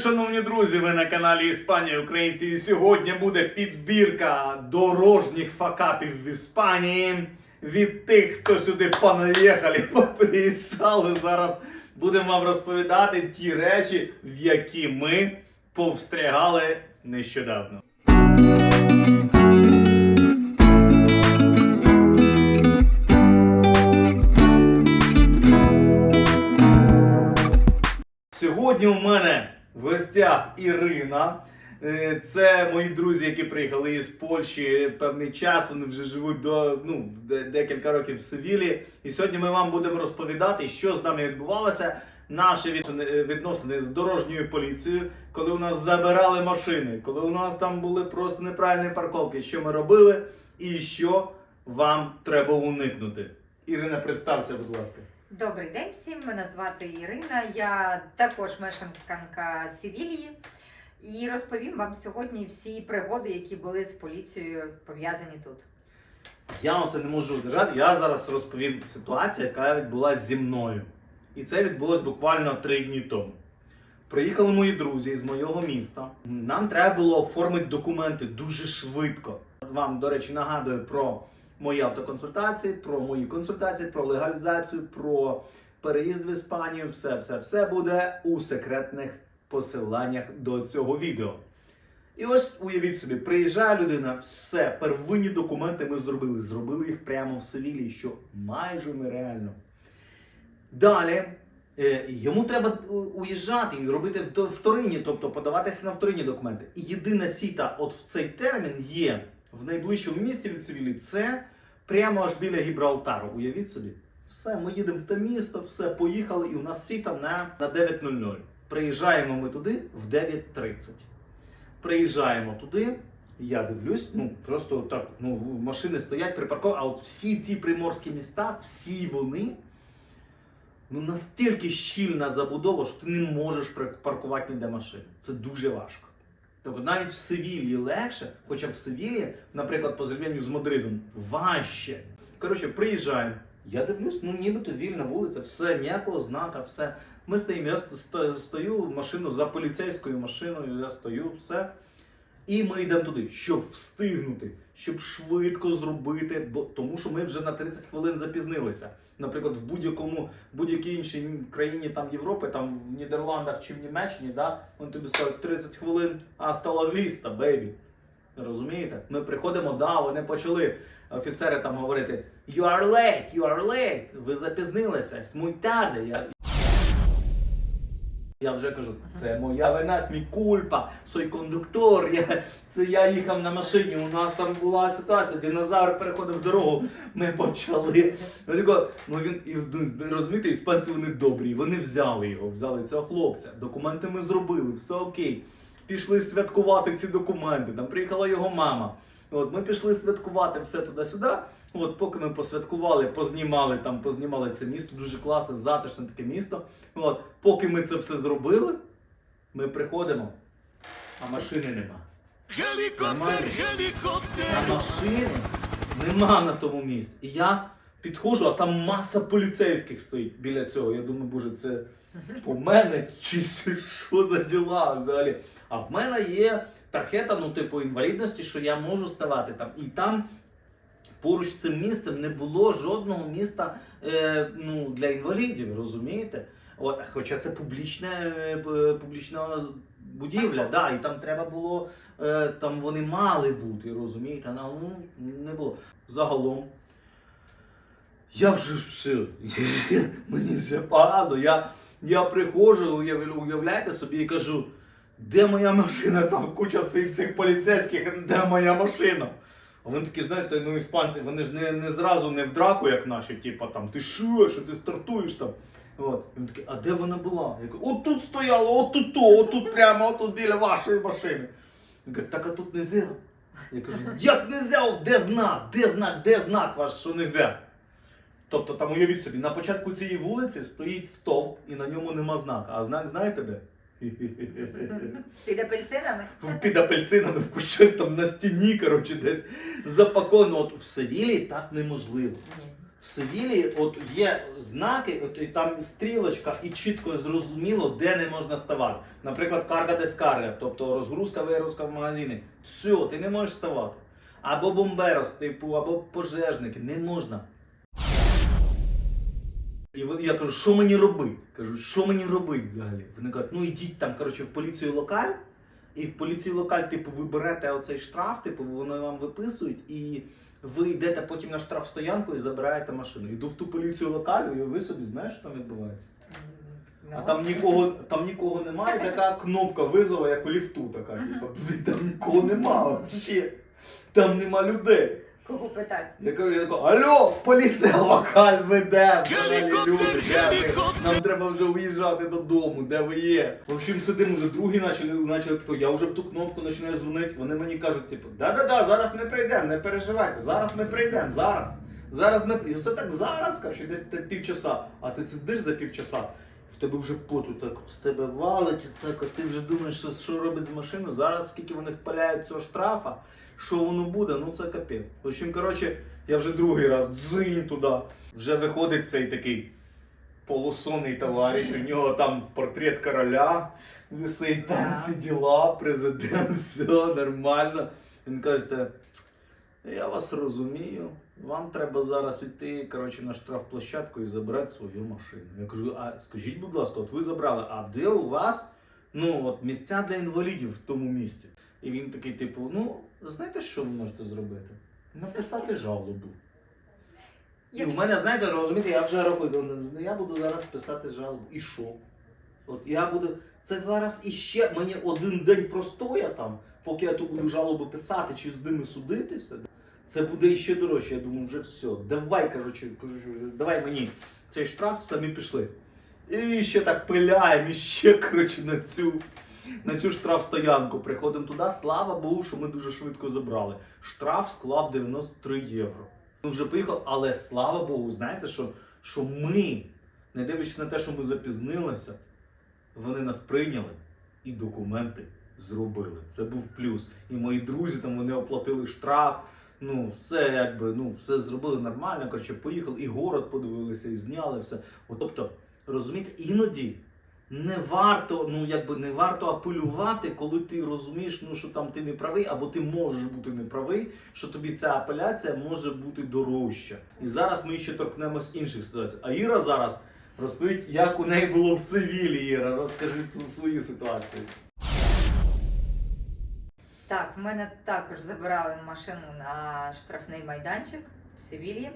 шановні друзі! Ви на каналі Іспанія Українці. І сьогодні буде підбірка дорожніх факапів в Іспанії від тих, хто сюди понаїхали, поприїжджали. Зараз будемо вам розповідати ті речі, в які ми повстрягали нещодавно. Сьогодні у мене в гостях Ірина. Е, Це мої друзі, які приїхали із Польщі певний час. Вони вже живуть до ну, декілька років в Севілі. І сьогодні ми вам будемо розповідати, що з нами відбувалося. Наші е, відносини з дорожньою поліцією, коли у нас забирали машини, коли у нас там були просто неправильні парковки, що ми робили, і що вам треба уникнути. Ірина, представся, будь ласка. Добрий день всім. Мене звати Ірина. Я також мешканка Севілії. І розповім вам сьогодні всі пригоди, які були з поліцією пов'язані тут. Я оце не можу держати. Я зараз розповім ситуацію, яка відбулася зі мною. І це відбулось буквально три дні тому. Приїхали мої друзі з моєго міста. Нам треба було оформити документи дуже швидко. Вам, до речі, нагадую про мої автоконсультації, про мої консультації, про легалізацію, про переїзд в Іспанію. Все, все, все буде у секретних посиланнях до цього відео. І ось уявіть собі, приїжджає людина, все, первинні документи ми зробили. Зробили їх прямо в Севілії, що майже нереально. Далі е, йому треба уїжджати і робити вторинні, тобто подаватися на вторинні документи. І єдина сіта от в цей термін є в найближчому місті від Севілії, це прямо аж біля Гібралтару. Уявіть собі. Все, ми їдемо в те місто, все, поїхали, і у нас сіта на, на 9.00. Приїжджаємо ми туди в 9.30. Приїжджаємо туди. Я дивлюсь, ну просто так, ну машини стоять припарковані, а от всі ці приморські міста, всі вони ну настільки щільна забудова, що ти не можеш припаркувати ніде машини. Це дуже важко. Тобто навіть в Севілії легше, хоча в Севілії, наприклад, по зрівнянню з Мадридом, важче. Коротше, приїжджаємо. Я дивлюсь, ну нібито вільна вулиця, все, ніякого знака, все. Ми стоїмо, я сто- стою машину за поліцейською машиною, я стою, все. І ми йдемо туди, щоб встигнути, щоб швидко зробити, бо тому що ми вже на 30 хвилин запізнилися. Наприклад, в будь-якому будь-якій іншій країні там Європи, там в Нідерландах чи в Німеччині, да, вони тобі скажуть 30 хвилин, а стала віста, бейбі. Розумієте? Ми приходимо, да, вони почали офіцери там говорити: You are late, you are late, ви запізнилися. Я, я вже кажу, це моя вина, мій кульпа, сой кондуктор. Я, це я їхав на машині. У нас там була ситуація, динозавр переходив дорогу. Ми почали. Ну, тако, ну він і ну, розумієте, іспанці вони добрі. Вони взяли його, взяли цього хлопця. Документи ми зробили, все окей. Пішли святкувати ці документи. Там приїхала його мама. От ми пішли святкувати все туди-сюди. От поки ми посвяткували, познімали там, познімали це місто, дуже класне, затишне таке місто. От, поки ми це все зробили, ми приходимо, а машини нема. Гелікоптер, гелікоптер. А машини нема на тому місці. І я підходжу, а там маса поліцейських стоїть біля цього. Я думаю, боже, це по мене чи що за діла взагалі. А в мене є тархета, ну, типу, інвалідності, що я можу ставати там. І там поруч з цим місцем не було жодного міста е, ну, для інвалідів, розумієте? От, хоча це публічне, е, публічна будівля, да, і там треба було, е, там вони мали бути, розумієте, а ну, не було. Загалом. Я вже все, мені вже погано. Я, я приходжу, уяв- уявляєте собі, і кажу, де моя машина? Там куча стоїть цих поліцейських, де моя машина? А вони такі, знаєте, ну іспанці, вони ж не, не зразу не в драку, як наші, типа там, ти що, що ти стартуєш там. От. І він такий, а де вона була? Я кажу, от тут стояла, от тут, от тут прямо, от тут біля вашої машини. Він каже, так а тут не нельзя. Я кажу, як нельзя? Де знак? Де знак? Де знак ваш, що нельзя? Тобто там уявіть собі, на початку цієї вулиці стоїть стовп і на ньому нема знака. А знак знаєте де? Під апельсинами. Під апельсинами в кущах там на стіні, коротше, десь запаковано. От в Севілі так неможливо. В Севілії от є знаки, от і там стрілочка, і чітко зрозуміло, де не можна ставати. Наприклад, карга дескарга, тобто розгрузка, вигрузка в магазини. Все, ти не можеш ставати. Або бомберос, типу, або пожежники, не можна. І я кажу, що мені робити? Кажу, що мені робити взагалі? Вони кажуть, ну ідіть там, коротше, в поліцію локаль, і в поліції локаль, типу, ви берете оцей штраф, типу, вони вам виписують, і ви йдете потім на штрафстоянку і забираєте машину. Йду в ту поліцію локалю, і ви собі знаєш, що там відбувається. Ну, А там нікого, там нікого немає, така кнопка визову, як у ліфту, така, типу, там нікого немає взагалі. Там нема людей. Кого питати? Я кажу, я тако, алло, поліція локаль веде, Гелікоптер, люди, де ви? Нам треба вже уїжджати додому, де ви є. В общем, сидимо вже другі почали, почали, то я вже в ту кнопку починаю дзвонити, вони мені кажуть, типу, да-да-да, зараз ми прийдемо, не переживайте, зараз ми прийдемо, зараз. Зараз ми прийдемо. Це так зараз, коротше, десь півчаса, а ти сидиш за півчаса. В тебе вже поту так з тебе валить, так, а ти вже думаєш, що, що робить з машиною. Зараз скільки вони впаляють цього штрафа, що воно буде, ну це капець. В общем, коротше, я вже другий раз дзинь туди. Вже виходить цей такий полусонний товариш, у нього там портрет короля висить, там всі діла, президент, все нормально. Він каже, я вас розумію, вам треба зараз іти коротше, на штрафплощадку і забрати свою машину. Я кажу, а скажіть, будь ласка, от ви забрали, а де у вас ну, от, місця для інвалідів в тому місці? І він такий, типу, ну, знаєте, що ви можете зробити? Написати жалобу. І в мене, знаєте, розумієте, я вже рахую, ну, я буду зараз писати жалобу. І що? От я буду. Це зараз іще мені один день простоя там, поки я тут буду жалобу писати чи з ними судитися. Це буде іще дорожче. Я думаю, вже все. Давай, кажу, кажу, давай мені цей штраф, самі пішли. І ще так пиляємо, і ще, коротше, на цю, на цю штрафстоянку. Приходимо туди, слава Богу, що ми дуже швидко забрали. Штраф склав 93 євро. Ми вже поїхали, але слава Богу, знаєте, що, що ми, не дивлячись на те, що ми запізнилися, вони нас прийняли і документи зробили. Це був плюс. І мої друзі там вони оплатили штраф. Ну, все якби, ну, все зробили нормально. Коротше, поїхали, і город подивилися, і зняли все. От, тобто, розумієте, іноді не варто, ну якби не варто апелювати, коли ти розумієш, ну що там ти не правий, або ти можеш бути неправий, що тобі ця апеляція може бути дорожча. І зараз ми ще торкнемось інших ситуацій. А Іра зараз розповідь, як у неї було в Севілі. Іра, розкажи свою ситуацію. Так, в мене також забирали машину на штрафний майданчик в Севілії.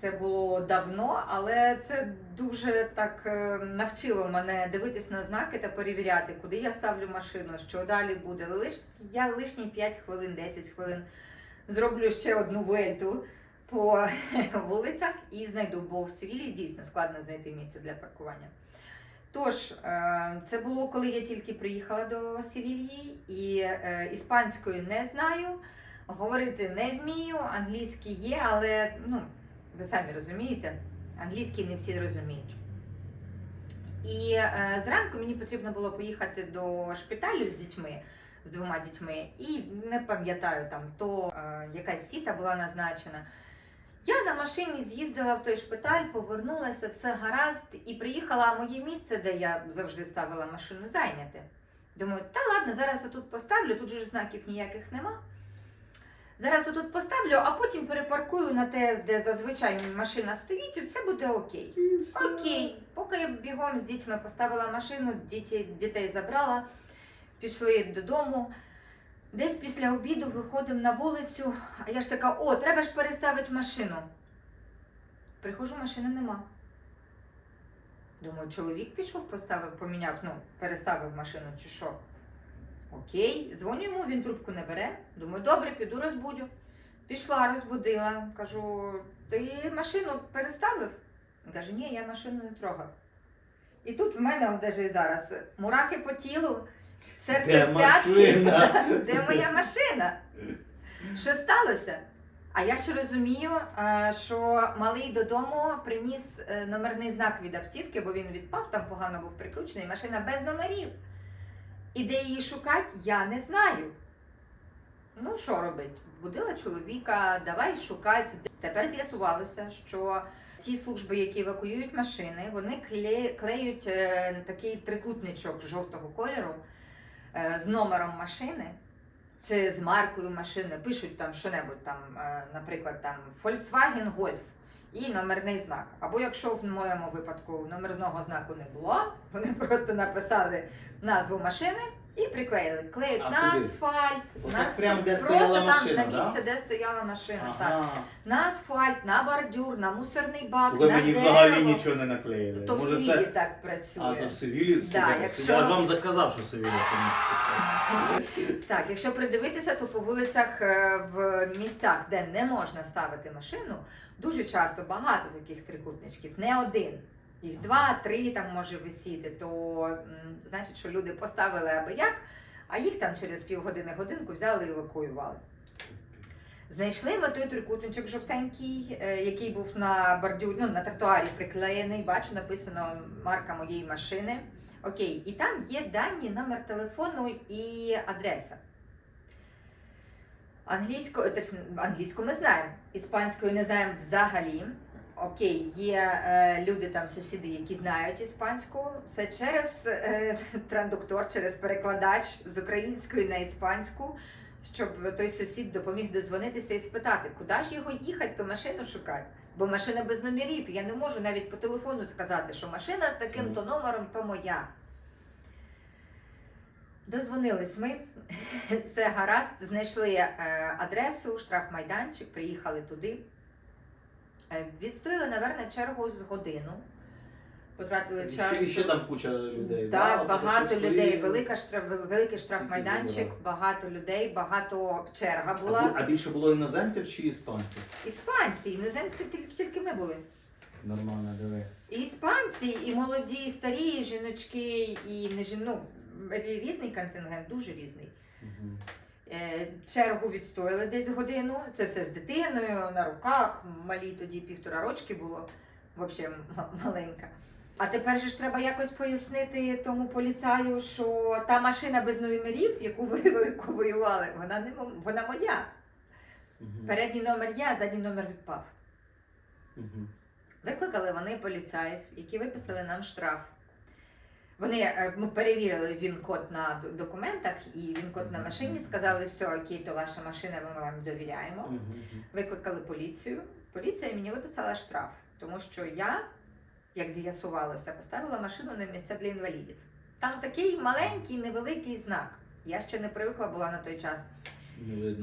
Це було давно, але це дуже так е, навчило мене дивитись на знаки та перевіряти, куди я ставлю машину, що далі буде. Лиш я лишні 5 хвилин, 10 хвилин зроблю ще одну вельту по вулицях і знайду, бо в Севілії дійсно складно знайти місце для паркування. Тож, е, це було коли я тільки приїхала до Севільї і е, іспанською не знаю, говорити не вмію, англійський є, але ну, ви самі розумієте, англійський не всі розуміють. І е, зранку мені потрібно було поїхати до шпиталю з дітьми, з двома дітьми, і не пам'ятаю там, то е, якась сіта була назначена. Я на машині з'їздила в той шпиталь, повернулася, все гаразд, і приїхала а моє місце, де я завжди ставила машину, зайняте. Думаю, та ладно, зараз отут поставлю, тут же знаків ніяких нема. Зараз отут поставлю, а потім перепаркую на те, де зазвичай машина стоїть, і все буде окей. Окей, поки я бігом з дітьми поставила машину, діті, дітей забрала, пішли додому. Десь після обіду виходимо на вулицю, а я ж така, о, треба ж переставити машину. Приходжу, машини нема. Думаю, чоловік пішов, поставив, поміняв, ну, переставив машину чи що. Окей, дзвоню йому, він трубку не бере. Думаю, добре, піду розбудю. Пішла, розбудила. Кажу, ти машину переставив? Він каже, ні, я машину не трогав. І тут в мене, даже і зараз, мурахи по тілу, серце Де в п'ятки. Де моя машина? Що сталося? А я ще розумію, е, що малий додому приніс е, номерний знак від автівки, бо він відпав, там погано був прикручений, машина без номерів. І де її шукати, я не знаю. Ну що робить? Будила чоловіка, давай шукати. Тепер з'ясувалося, що ті служби, які евакуюють машини, вони клеють е, такий трикутничок жовтого кольору е, з номером машини чи з маркою машини. Пишуть там що-небудь, там, е, наприклад, там Volkswagen Golf і номерний знак. Або якщо в моєму випадку номерного знаку не було, вони просто написали назву машини і приклеїли. Клеють А на куди? асфальт, Отак на прям, стоп- де просто стояла там машина, на да? місце, де стояла машина. Так. Ага. На асфальт, на бордюр, на мусорний бак, Слухай, на мені дерево. взагалі нічого не наклеїли. То в Може це. так працює. А, це в Севілі? Слухайте, якщо- Я ж вам заказав, що Севілі це не Так, якщо придивитися, то по вулицях е, в місцях, де не можна ставити машину, дуже часто багато таких трикутничків, не один. Їх два, три там може висіти, то значить, що люди поставили аби як, а їх там через півгодини годинку взяли і евакуювали. Знайшли ми той трикутничок жовтенький, е, який був на бордюрі, ну, на тротуарі приклеєний. Бачу, написано марка моєї машини. Окей, і там є дані, номер телефону і адреса. Англійською, точно, англійську ми знаємо, іспанською не знаємо взагалі. Окей, є е, люди там, сусіди, які знають іспанську. Це через е, трандуктор, через перекладач з української на іспанську, щоб той сусід допоміг дозвонитися і спитати, куди ж його їхати, то машину шукати. Бо машина без номерів. Я не можу навіть по телефону сказати, що машина з таким-то номером, то моя. Дозвонились ми, все гаразд, знайшли е, адресу, штрафмайданчик, приїхали туди. Е, відстояли, напевно, чергу з годину. Потратили час. Ще, ще там куча людей. Так, да? багато людей, свої- велика штраф, великий штрафмайданчик, багато людей, багато черга була. а більше було іноземців чи іспанців? Іспанці, іноземці тільки, тільки ми були. Нормально, диви. І іспанці, і молоді, і старі, і жіночки, і не жін... ну, різний контингент, дуже різний. Мгм. Е, Чергу відстояли десь годину. Це все з дитиною на руках. Малі тоді півтора рочки було, взагалі маленька. А тепер же ж треба якось пояснити тому поліцаю, що та машина без номерів, яку ви евакуювали, вона не вона моя. Мгм. Передній номер я, задній номер відпав. Мгм. Викликали вони поліцаїв, які виписали нам штраф. Вони е, ну, перевірили він-код на документах і він-код на машині, сказали, все окей, то ваша машина, ми вам довіряємо. Викликали поліцію. Поліція мені виписала штраф, тому що я, як з'ясувалося, поставила машину на місця для інвалідів. Там такий маленький, невеликий знак. Я ще не привикла була на той час.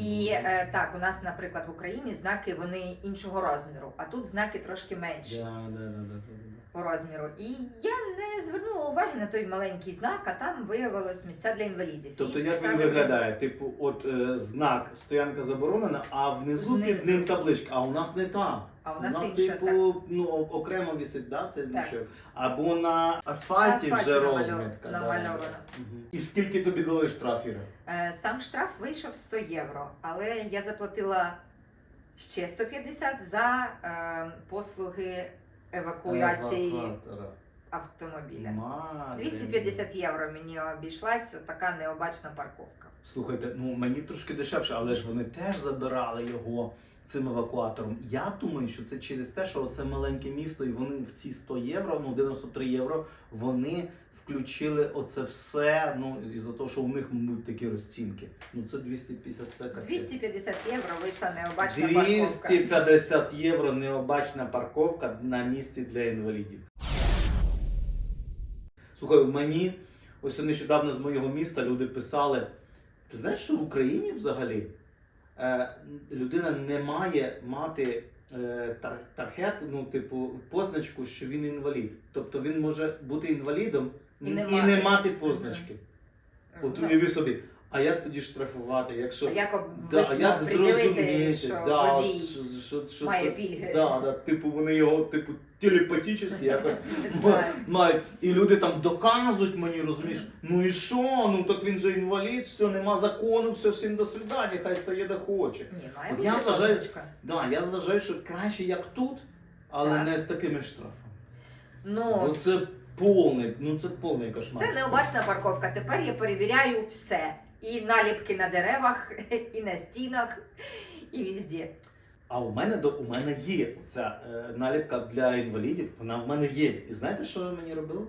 І е, так, у нас, наприклад, в Україні знаки вони іншого розміру, а тут знаки трошки менші да, да, да, да. По розміру. І я не звернула уваги на той маленький знак, а там виявилось місця для інвалідів. Тобто І як він виглядає? Типу, от е, знак стоянка заборонена, а внизу Знизу. під ним табличка. А у нас не так. А у нас, інше, типу, ну о- окремо висить, да, цей значок. Або на асфальті, Асфальті вже намальов- розмітка. да. намальовано. Мгм. І скільки тобі дали штраф, Іра? Е, Сам штраф вийшов 100 євро, але я заплатила ще 150 за е, послуги евакуації Евакуатора. автомобіля. Мадре 250 євро мені обійшлась така необачна парковка. Слухайте, ну мені трошки дешевше, але ж вони теж забирали його цим евакуатором. Я думаю, що це через те, що це маленьке місто, і вони в ці 100 євро, ну 93 євро, вони включили оце все. Ну із-за того, що у них будуть такі розцінки. Ну це 250 це капець. 250 євро вийшла необачна парковка. 250 євро необачна парковка на місці для інвалідів. Слухай, мені ось нещодавно з моєго міста люди писали: ти знаєш, що в Україні взагалі е, людина не має мати е, тар- тархет, ну, типу, позначку, що він інвалід. Тобто він може бути інвалідом І і не не, мати. позначки. От Ну, уяви собі, а як тоді штрафувати, якщо а як Да, як зрозуміти, що да, водій що, що, що має це, пільги? Да, да, типу вони його типу телепатично якось мають. І люди там доказують мені, розумієш, ну і що? Ну так він же інвалід, все, нема закону, все, всім до свидання, хай стає де хоче. Ні, має От бути я вважаю- Да, я вважаю, що краще як тут, але Так. не з такими штрафами. Ну, Бо це повний, ну це повний кошмар. Це необачна парковка. Тепер я перевіряю все. І наліпки на деревах, і на стінах, і везде. А у мене до у мене є ця е, наліпка для інвалідів, вона в мене є. І знаєте, що мені робили?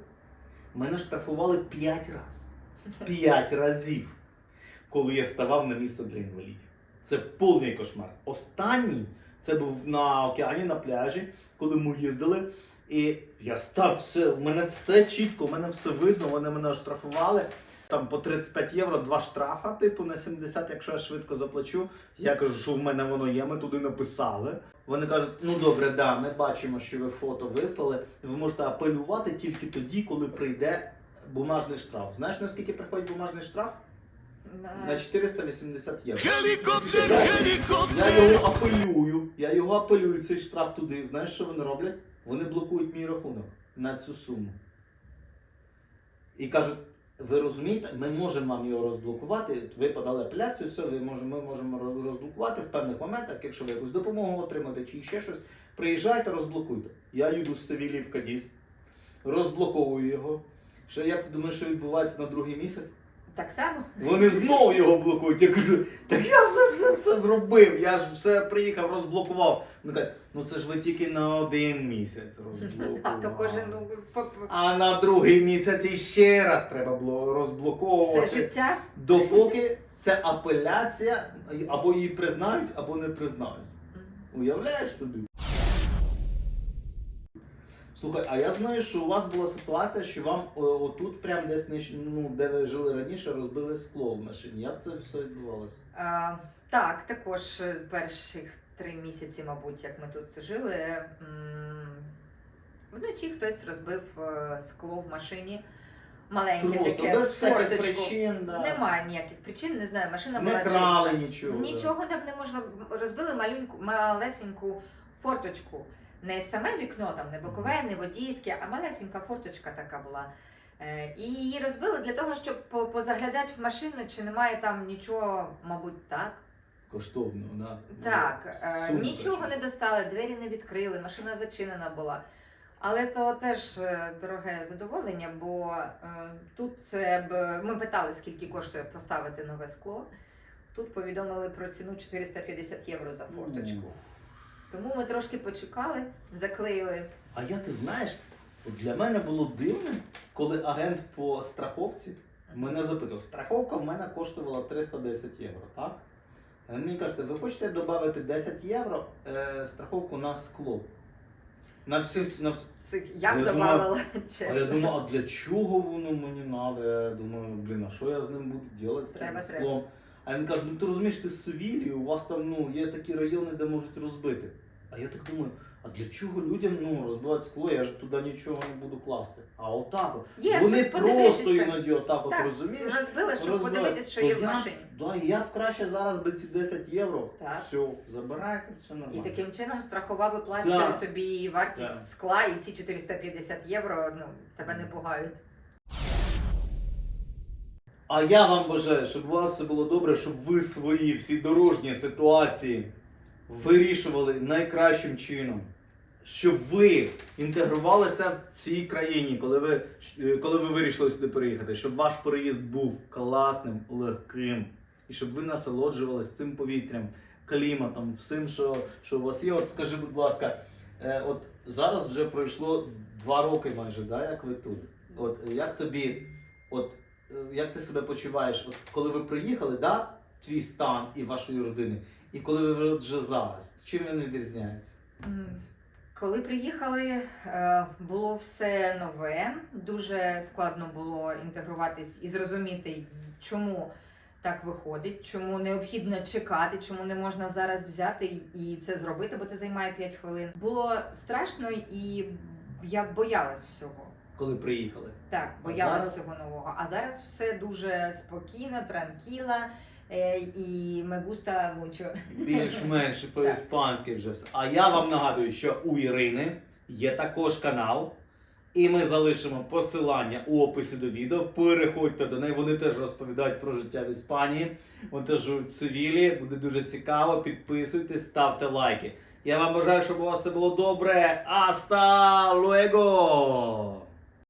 Мене штрафували 5 разів. 5 разів, коли я ставав на місце для інвалідів. Це повний кошмар. Останній це був на океані на пляжі, коли ми їздили. І я став все, у мене все чітко, у мене все видно, вони мене штрафували. Там по 35 євро два штрафа, типу на 70, якщо я швидко заплачу. Я кажу, що в мене воно є, ми туди написали. Вони кажуть, ну добре, да, ми бачимо, що ви фото вислали. Ви можете апелювати тільки тоді, коли прийде бумажний штраф. Знаєш, наскільки приходить бумажний штраф? На 480 євро. Helikopter, Я його апелюю, я його апелюю, цей штраф туди. Знаєш, що вони роблять? Вони блокують мій рахунок на цю суму. І кажуть, ви розумієте, ми можемо вам його розблокувати. Ви подали апеляцію, все, ми можемо розблокувати в певних моментах, якщо ви якусь допомогу отримаєте чи ще щось. Приїжджайте, розблокуйте. Я їду з Севілії в Кадіс, розблоковую його. Що як ти думаєш, що відбувається на другий місяць? Так само? Вони знову його блокують. Я кажу, так я вже, вже все зробив, я ж все приїхав, розблокував. Вони кажуть, ну це ж ви тільки на один місяць розблокували. А то кожен ну, по- по- А на другий місяць іще раз треба було все життя. Допоки це апеляція, або її признають, або не признають. Уявляєш собі? Слухай, а я знаю, що у вас була ситуація, що вам е, отут, прямо десь ниж- ну, де ви жили раніше, розбили скло в машині. Як це все відбувалося? А, так, також е, перших три місяці, мабуть, як ми тут жили, м, вночі хтось розбив е, скло в машині. Маленьке Просто таке без всяких форточку. причин, да. Немає ніяких причин, не знаю, машина не була крали чиста. нічого. Нічого там не можна. Розбили малюньку, малесеньку форточку. Не саме вікно, там, не бокове, не водійське, а малесенька форточка така була. Е, І її розбили для того, щоб позаглядати в машину, чи немає там нічого, мабуть, так. Коштовно, да. Так, е, Сумка нічого не достали, двері не відкрили, машина зачинена була. Але то теж е, дороге задоволення, бо тут це б ми питали, скільки коштує поставити нове скло. Тут повідомили про ціну 450 євро за форточку. Тому ми трошки почекали, заклеїли. А я ти знаєш, для мене було дивним, коли агент по страховці мене запитав, страховка в мене коштувала 310 євро, так? Він мені каже, ви хочете додати 10 євро е, страховку на скло? На всі, на всі. Я б додавала, думаю, А я чесно. думаю, а для чого воно мені треба? Я думаю, блін, а що я з ним буду робити з цим Треба, склом? А він каже, ну ти розумієш, ти з Севілії, у вас там ну, є такі райони, де можуть розбити. А я так думаю, а для чого людям ну, розбивати скло? Я ж туди нічого не буду класти. А отак от. Є, Вони щоб просто подивитися. іноді отак от Так, розумієш. Розбили, щоб розбивають. подивитись, що То є в я- машині. Да, я б краще зараз би ці 10 євро. Так. Все, забирайте, все І нормально. таким чином страхова виплачує Так. тобі вартість Так. скла, і ці 450 євро ну, тебе не пугають. А я вам бажаю, щоб у вас все було добре, щоб ви свої всі дорожні ситуації вирішували найкращим чином. Щоб ви інтегрувалися в цій країні, коли ви, коли ви вирішили сюди переїхати, щоб ваш переїзд був класним, легким, і щоб ви насолоджувалися цим повітрям, кліматом, всім, що, що у вас є. От скажи, будь ласка, е, от зараз вже пройшло два роки майже, да, як ви тут. От як тобі, от як ти себе почуваєш, от коли ви приїхали, да, твій стан і вашої родини, і коли ви вже зараз? Чим він відрізняється? Коли приїхали, е, було все нове. Дуже складно було інтегруватись і зрозуміти, чому так виходить, чому необхідно чекати, чому не можна зараз взяти і це зробити, бо це займає 5 хвилин. Було страшно і я боялась всього. Коли приїхали? Так, А боялась зараз? всього нового. А зараз все дуже спокійно, транкіла. е, І me gusta mucho. Більш-менш по-іспанськи вже все. А я вам нагадую, що у Ірини є також канал. І ми залишимо посилання у описі до відео. Переходьте до неї, вони теж розповідають про життя в Іспанії. Вони теж живуть в Севілі. Буде дуже цікаво. Підписуйтесь, ставте лайки. Я вам бажаю, щоб у вас все було добре. Аста luego!